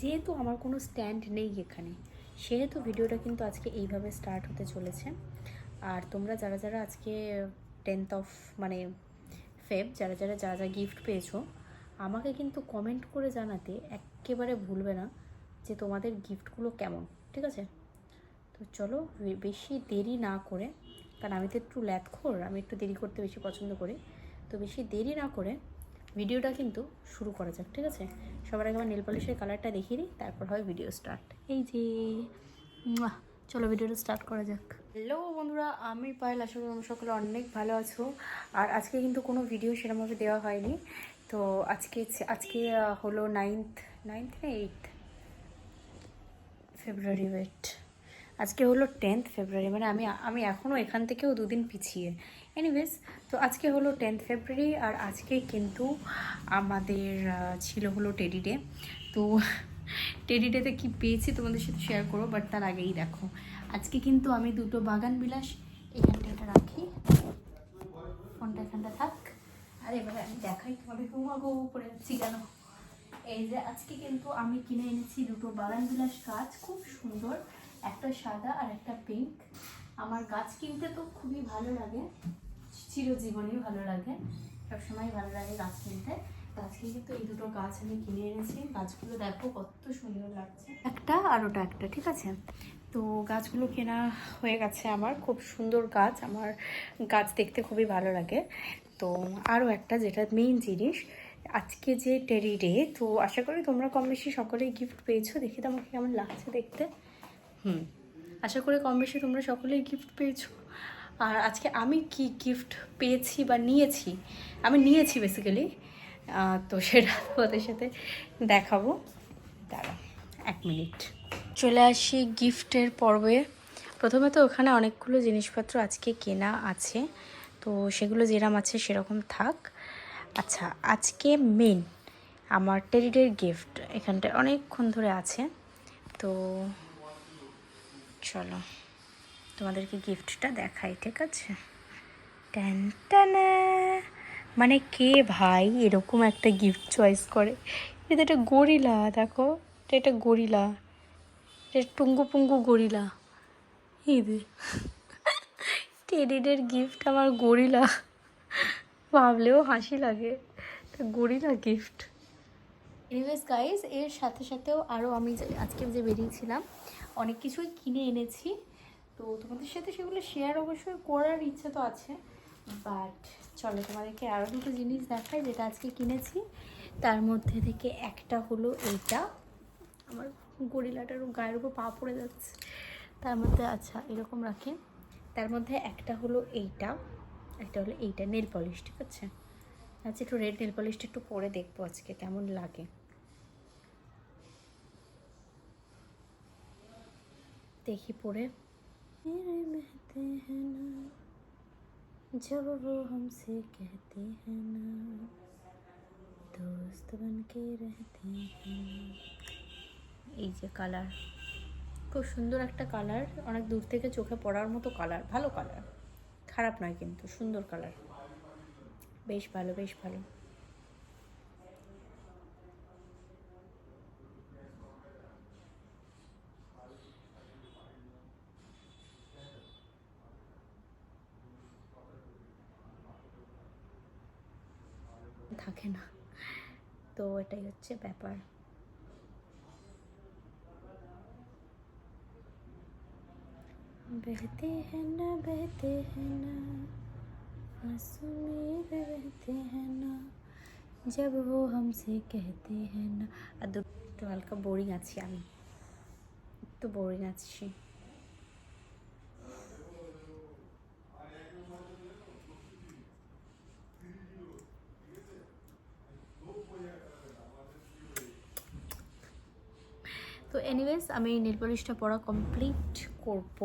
যেহেতু আমার কোনো স্ট্যান্ড নেই এখানে, সেহেতু ভিডিওটা কিন্তু আজকে এইভাবে স্টার্ট হতে চলেছে। আর তোমরা যারা যারা আজকে টেন্থ অফ মানে ফেব যারা যারা যা যা গিফট পেয়েছ, আমাকে কিন্তু কমেন্ট করে জানাতে একেবারে ভুলবে না যে তোমাদের গিফটগুলো কেমন, ঠিক আছে? তো চলো বেশি দেরি না করে, কারণ আমি তো একটু ল্যাথখোর আমি একটু দেরি করতে বেশি পছন্দ করি, তো বেশি দেরি না করে ভিডিওটা কিন্তু শুরু করা যাক, ঠিক আছে? সবার আগে আমার নেল পলিশের কালারটা দেখিয়ে দিই, তারপর হয় ভিডিও স্টার্ট এই যে! চলো ভিডিওটা স্টার্ট করা যাক। হ্যালো বন্ধুরা, আমি পায়েল, আশা করি তোমরা সকলে অনেক ভালো আছো। আর আজকে কিন্তু কোনো ভিডিও সেরকমভাবে দেওয়া হয়নি। তো আজকে আজকে হলো নাইন্থ নাইন্থ না এইট ফেব্রুয়ারি ওয়েট আজকে হলো টেন্থ ফেব্রুয়ারি মানে আমি আমি এখনও এখান থেকেও দুদিন পিছিয়ে। এনিওয়েজ তো আজকে হলো টেন্থ ফেব্রুয়ারি আর আজকে কিন্তু আমাদের ছিল হলো টেডি ডে তো টেডি ডেতে কী পেয়েছি তোমাদের সাথে শেয়ার করো বাট তার আগেই দেখো। আজকে কিন্তু আমি দুটো বাগান বিলাস, এখানটা এটা রাখি। ফোনটা এখানটা থাক। আর এবারে আমি দেখাই তোমাদের ঘুমাগো পড়ে যাচ্ছি কেন? এই যে আজকে কিন্তু আমি কিনে এনেছি দুটো বাগান বিলাস গাছ, খুব সুন্দর। একটা সাদা আর একটা পিঙ্ক আমার গাছ কিনতে তো খুবই ভালো লাগে, চিরজীবনই ভালো লাগে, সবসময় ভালো লাগে গাছ কিনতে। আজকে কিন্তু এই দুটো গাছ আমি কিনে এনেছি, গাছগুলো দেখো কত সুন্দর লাগছে। একটা আর ওটা একটা, ঠিক আছে? তো গাছগুলো কেনা হয়ে গেছে আমার, খুব সুন্দর গাছ, আমার গাছ দেখতে খুবই ভালো লাগে। তো আরও একটা যেটা মেইন জিনিস, আজকে যে টেরি ডে তো আশা করি তোমরা কম বেশি সকলেই গিফট পেয়েছ, দেখি তো আমাকে কেমন লাগছে দেখতে। হুম। আশা করি কম বেশি তোমরা সকলেই গিফট পেয়েছ। আর আজকে আমি কি গিফট পেয়েছি বা নিয়েছি? আমি নিয়েছি বেসিক্যালি তো সেটা ওদের সাথে দেখাবো। দাঁড়া এক মিনিট চলে আসি গিফটের পর্বে। প্রথমে তো ওখানে অনেকগুলো জিনিসপত্র আজকে কেনা আছে। তো সেগুলো যেরকম আছে সেরকম থাক। আচ্ছা আজকে মেন আমার টেরিডের গিফট এখানটায় অনেকক্ষণ ধরে আছে। তো চলো। তোমাদেরকে গিফটটা দেখাই, ঠিক আছে? ট্যান। মানে কে ভাই এরকম একটা গিফট চয়েস করে? এটা একটা গরিলা দেখো। এটা একটা গরিলা এটা টুঙ্গু পুঙ্গু গরিলা রে টেডিডের গিফট আমার গরিলা ভাবলেও হাসি লাগে। গরিলা গিফট এনিওয়েজ গাইজ এর সাথে সাথেও আরও আমি আজকে যে বেরিয়েছিলাম অনেক কিছুই কিনে এনেছি। তো তোমাদের সাথে সেগুলো শেয়ার অবশ্যই করার ইচ্ছা তো আছে। বাট চলো, তোমাদেরকে আরও দুটো জিনিস দেখাই যেটা আজকে কিনেছি। তার মধ্যে থেকে একটা হলো এইটা আমার গরিলাটার গায়ের উপর পা পড়ে যাচ্ছে। তার মধ্যে আচ্ছা এরকম রাখি তার মধ্যে একটা হলো এইটা। একটা হলো এইটা নেল পলিশ ঠিক আছে? আচ্ছা একটু রেড নেল পলিশটা একটু পরে দেখব আজকে, কেমন লাগে। দেখি পরে मेरे बहते हैं ना जब वो हमसे कहते हैं ना दोस्त बन के रहते हैं এই যে কালার খুব সুন্দর একটা কালার অনেক দূর থেকে চোখে পড়ার মতো কালার ভালো কালার খারাপ নয় কিন্তু সুন্দর কালার বেশ ভালো বেশ ভালো থাকে না তো এটাই হচ্ছে ব্যাপার बहते हैं ना बहते हैं ना आंसू मेरे बहते हैं ना जब वो हमसे कहते हैं ना আর দুটো একটু হালকা বোরিং আছি আমি একটু বোরিং আছি তো এনিওয়েজ আমি নেল পলিশটা পড়া কমপ্লিট করব।